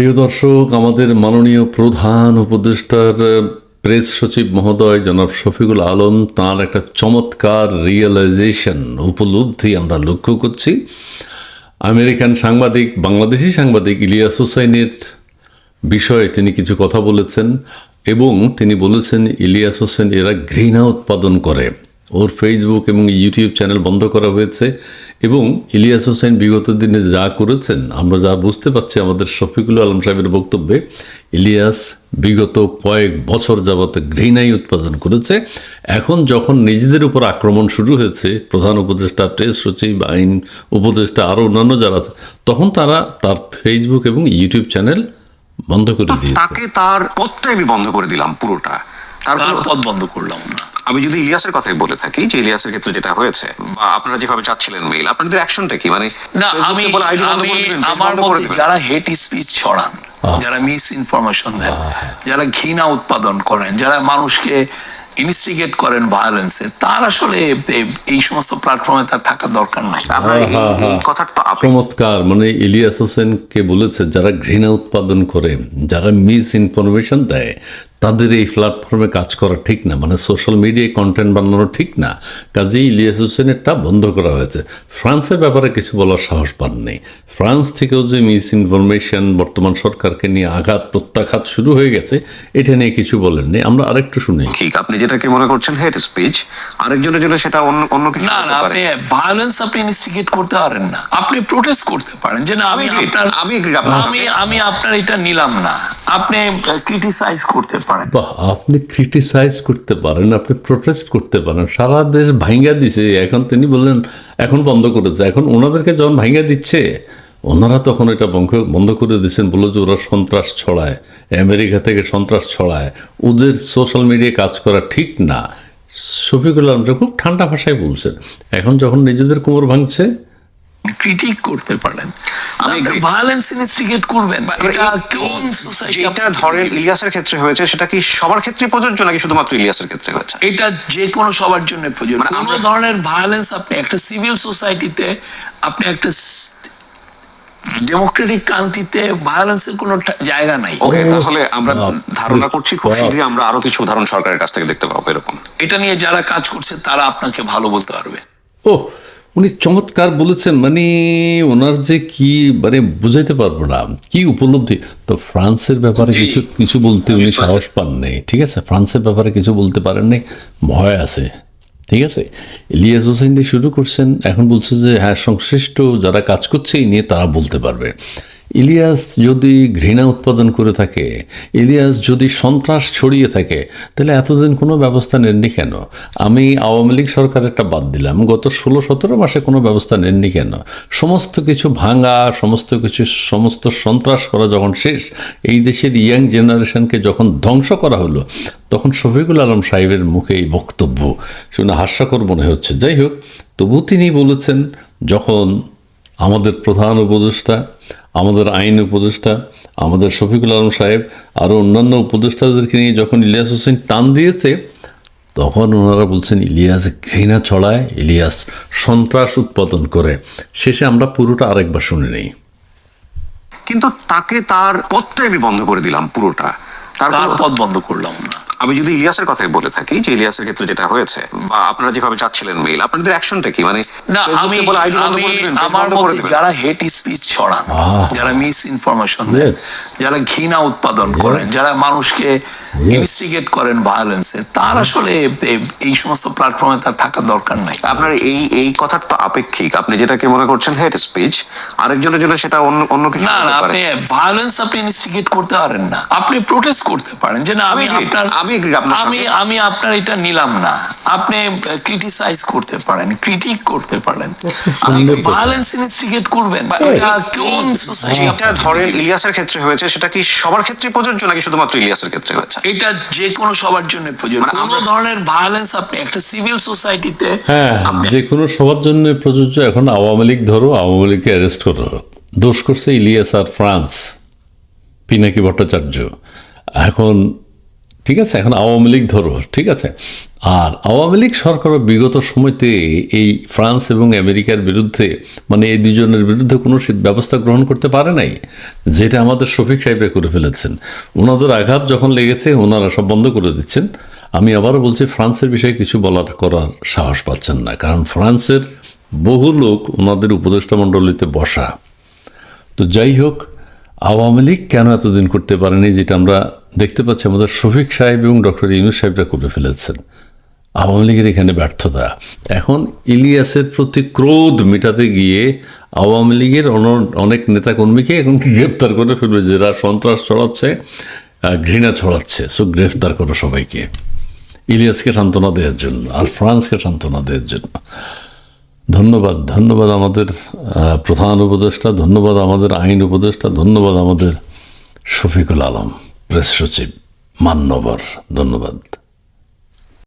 প্রিয় দর্শক, আমাদের মাননীয় প্রধান উপদেষ্টার প্রেস সচিব মহোদয় জনাব শফিকুল আলম, তার একটা চমৎকার রিয়েলাইজেশন উপলব্ধি আমরা লক্ষ্য করছি। আমেরিকান সাংবাদিক, বাংলাদেশি সাংবাদিক ইলিয়াস হোসাইনের বিষয়ে তিনি কিছু কথা বলেছেন এবং তিনি বলেছেন, ইলিয়াস হোসেন এরা ঘৃণা উৎপাদন করে। ওর ফেসবুক এবং ইউটিউব চ্যানেল বন্ধ করা হয়েছে এবং ইলিয়াস হোসেন বিগত দিনে যা করেছেন আমরা যা বুঝতে পারছি আমাদের শফিকুল আলম সাহেবের বক্তব্যে ইলিয়াস বিগত কয়েক বছর যাবত ঘৃণাই উৎপাদন করেছে। এখন যখন নিজেদের উপর আক্রমণ শুরু হয়েছে প্রধান উপদেষ্টা প্রেস সচিব আইন উপদেষ্টা আরও অন্যান্য যারা আছে, তখন তারা তার ফেসবুক এবং ইউটিউব চ্যানেল বন্ধ করে দিয়েছে। তাকে তার পথটাই আমি বন্ধ করে দিলাম পুরোটা। তারপর পথ বন্ধ করলাম না। আমি যদি ইলিয়াসের কথাই বলে থাকি যে ইলিয়াসের ক্ষেত্রে যেটা হয়েছে বা আপনারা যেভাবে চাচ্ছিলেন মেইল আপনাদের অ্যাকশনটা কি? মানে না আমি আমি আমার মতে যারা হেট স্পিচ ছড়ান যারা মিস ইনফরমেশন দেন যারা ঘৃণা উৎপাদন করেন যারা মানুষকে ইনস্টিগেট করেন ভায়োলেন্সে তার আসলে এই সমস্ত প্ল্যাটফর্মে তার থাকার দরকার নাই। আপনার এই- এই কথাটা আপনি চমৎকার। মানে ইলিয়াস হোসেনকে বলেছে যারা ঘৃণা উৎপাদন করে যারা মিস ইনফরমেশন দেয় তাদের এই প্ল্যাটফর্মে কাজ করা ঠিক না। মানে সোশ্যাল মিডিয়ায় কন্টেন্ট বানানো ঠিক না। কাজেই ইলিয়াস হোসেনেরটা বন্ধ করা হয়েছে। ফ্রান্সের ব্যাপারে কিছু বলার সাহস পাননি ফ্রান্স থেকেও যে মিস ইনফরমেশন বর্তমান সরকারকে নিয়ে আঘাত প্রত্যাঘাত শুরু হয়ে গেছে এটা নিয়ে কিছু বলেননি আমরা আরেকটু শুনি। ঠিক আপনি যেটাকে মনে করছেন হেড স্পিচ আরেকজনের জন্য সেটা অন্য অন্য কিছু না না আপনি ভায়োলেন্স আপনি ইনস্টিগেট করতে পারেন না। আপনি প্রোটেস্ট করতে পারেন যে না আমি আমি আমি আপনার আমি আমি আপনার এটা নিলাম না। আপনি ক্রিটিসাইজ করতে পারেন আপনি ক্রিটিসাইজ করতে পারেন, আপনি প্রোটেস্ট করতে পারেন। সারা দেশ ভাঙ্গা দিছে, এখন তিনি বললেন, এখন বন্ধ করেছে এখন ওনাদেরকে যখন ভাঙ্গা দিচ্ছে, ওনারা তখন এটা বন্ধ বন্ধ করে দিচ্ছেন বলে যে ওরা সন্ত্রাস ছড়ায়, আমেরিকা থেকে সন্ত্রাস ছড়ায়। ওদের সোশ্যাল মিডিয়ায় কাজ করা ঠিক না। শফিকুল আলমটা খুব ঠান্ডা ভাষায় বলছেন। এখন যখন নিজেদের কোমর ভাঙছে ক্রিটিক করতে পারেন. ভায়োলেন্স ইনস্টিগেট করবেন। এটা কোন সোসাইটি ধরেন ইলিয়াসের ক্ষেত্রে হয়েছে সেটা কি সবার ক্ষেত্রে প্রযোজ্য নাকি শুধুমাত্র ইলিয়াসের ক্ষেত্রে হয়েছে? এটা যে কোনো সবার জন্য প্রয়োজন মানে কোনো ধরনের ভায়োলেন্স আপনি একটা সিভিল সোসাইটিতে আপনি একটা ডেমোক্রেটিক কান্ট্রিতে ভায়োলেন্সের কোনো জায়গা নাই। ওকে তাহলে আমরা ধারণা করছি খুব। শীঘ্রই আমরা আরও কিছু উদাহরণ সরকারের কাছ থেকে দেখতে পাবো এরকম। এটা নিয়ে যারা কাজ করছে তারা আপনাকে ভালো বলতে পারবে। ও উনি চমৎকার বলেছেন মানে ওনার যে কি মানে বুঝাইতে পারব না। কি উপলব্ধি? তো ফ্রান্সের ব্যাপারে কিছু কিছু বলতে উনি সাহস পান নেই ঠিক আছে? ফ্রান্সের ব্যাপারে কিছু বলতে পারেন নাই। ভয় আছে। ঠিক আছে? ইলিয়াস হোসেন দিয়ে শুরু করছেন। এখন বলছে যে হ্যাঁ সংশ্লিষ্ট যারা কাজ করছে এই নিয়ে তারা বলতে পারবে। ইলিয়াস যদি ঘৃণা উৎপাদন করে থাকে, ইলিয়াস যদি সন্ত্রাস ছড়িয়ে থাকে, তাহলে এতদিন কোনো ব্যবস্থা নেননি কেন? আমি আওয়ামী লীগ সরকারেরটা বাদ দিলাম। গত ষোলো সতেরো মাসে কোনো ব্যবস্থা নেননি কেন? সমস্ত কিছু ভাঙা, সমস্ত কিছু, সমস্ত সন্ত্রাস করা যখন শেষ, এই দেশের ইয়াং জেনারেশনকে যখন ধ্বংস করা হলো, তখন শফিকুল আলম সাহেবের মুখে এই বক্তব্য শুনে হাস্যকর মনে হচ্ছে। যাই হোক, তবু তিনি বলেছেন, যখন আমাদের প্রধান উপদেষ্টা আমাদের আইন উপদেষ্টা, আমাদের শফিকুল আলম সাহেব আরও অন্যান্য উপদেষ্টাদেরকে নিয়ে যখন ইলিয়াস হোসেন টান দিয়েছে, তখন ওনারা বলছেন, ইলিয়াস ঘৃণা ছড়ায়, ইলিয়াস সন্ত্রাস উৎপাদন করে। শেষে আমরা পুরোটা আরেকবার শুনে নেই। কিন্তু তাকে তার পথটাই আমি বন্ধ করে দিলাম, পুরোটা। তার তারপর পথ বন্ধ করলাম না আমি যদি ইলিয়াসের কথাই বলে থাকি যে ইলিয়াসের ক্ষেত্রে যেটা হয়েছে বা আপনারা যেভাবে চাচ্ছিলেন মেইল আপনাদের অ্যাকশনটা কি? মানে না আমি আমি আমার মতে যারা হেট স্পিচ ছড়ান যারা মিস ইনফরমেশন দেন যারা ঘৃণা উৎপাদন করেন যারা মানুষকে ইনস্টিগেট করেন ভায়োলেন্সে তার আসলে এই সমস্ত প্ল্যাটফর্মে তার থাকার দরকার নাই। আপনার এই এই আপেক্ষিক। আপনি যেটাকে মনে করছেন হেড স্পিচ আরেকজনের জন্য সেটা অন্য অন্য কিছু না না আপনি ভায়োলেন্স আপনি ইনস্টিগেট করতে পারেন না। আপনি প্রোটেস্ট করতে পারেন যে না আমি আপনার আমি আমি আমি আপনার এটা নিলাম না। আপনি ক্রিটিসাইজ করতে পারেন ক্রিটিক করতে পারেন। আপনি ভায়োলেন্স ইনস্টিগেট করবেন। এটা কোন সোসাইটি যেটা ধরেন ইলিয়াসের ক্ষেত্রে হয়েছে সেটা কি সবার ক্ষেত্রে প্রযোজ্য নাকি শুধুমাত্র ইলিয়াসের ক্ষেত্রে হয়েছে? এটা যে কোনো সবার জন্য প্রযোজ্য। কোন কোনো ধরনের ভায়োলেন্স আপনি একটা সিভিল সোসাইটিতে হ্যাঁ যে কোনো সবার জন্য প্রযোজ্য এখন আওয়ামী লীগ ধরো আওয়ামী লীগকে অ্যারেস্ট করো। দোষ করছে ইলিয়াস আর ফ্রান্স পিনাকি ভট্টাচার্য। এখন ঠিক আছে? এখন আওয়ামী লীগ ধরো, ঠিক আছে? আর আওয়ামী লীগ সরকার বিগত সময়তে এই ফ্রান্স এবং আমেরিকার বিরুদ্ধে মানে এই দুজনের বিরুদ্ধে কোনো ব্যবস্থা গ্রহণ করতে পারে নাই, যেটা আমাদের শফিক সাহেবরা করে ফেলেছেন। ওনাদের আঘাত যখন লেগেছে, ওনারা সব বন্ধ করে দিচ্ছেন। আমি আবারও বলছি, ফ্রান্সের বিষয়ে কিছু বলার করার সাহস পাচ্ছেন না, কারণ ফ্রান্সের বহু লোক ওনাদের উপদেষ্টা মণ্ডলীতে বসা। তো যাই হোক আওয়ামী লীগ কেন এতদিন করতে পারেনি, যেটা আমরা দেখতে পাচ্ছি আমাদের শফিক সাহেব এবং ডক্টর ইউনুস সাহেবরা করে ফেলেছেন। আওয়ামী লীগের এখানে ব্যর্থতা। এখন ইলিয়াসের প্রতি ক্রোধ মেটাতে গিয়ে আওয়ামী লীগের অন- অনেক নেতাকর্মীকে এখন গ্রেপ্তার করে ফেলবে? যারা সন্ত্রাস ছড়াচ্ছে ঘৃণা ছড়াচ্ছে। সো গ্রেফতার করো সবাইকে। ইলিয়াসকে সান্ত্বনা দেওয়ার জন্য আর ফ্রান্সকে সান্ত্বনা দেওয়ার জন্য। ধন্যবাদ ধন্যবাদ আমাদের প্রধান উপদেষ্টা, ধন্যবাদ আমাদের আইন উপদেষ্টা, ধন্যবাদ আমাদের শফিকুল আলম, প্রেস সচিব মান্যবর, ধন্যবাদ।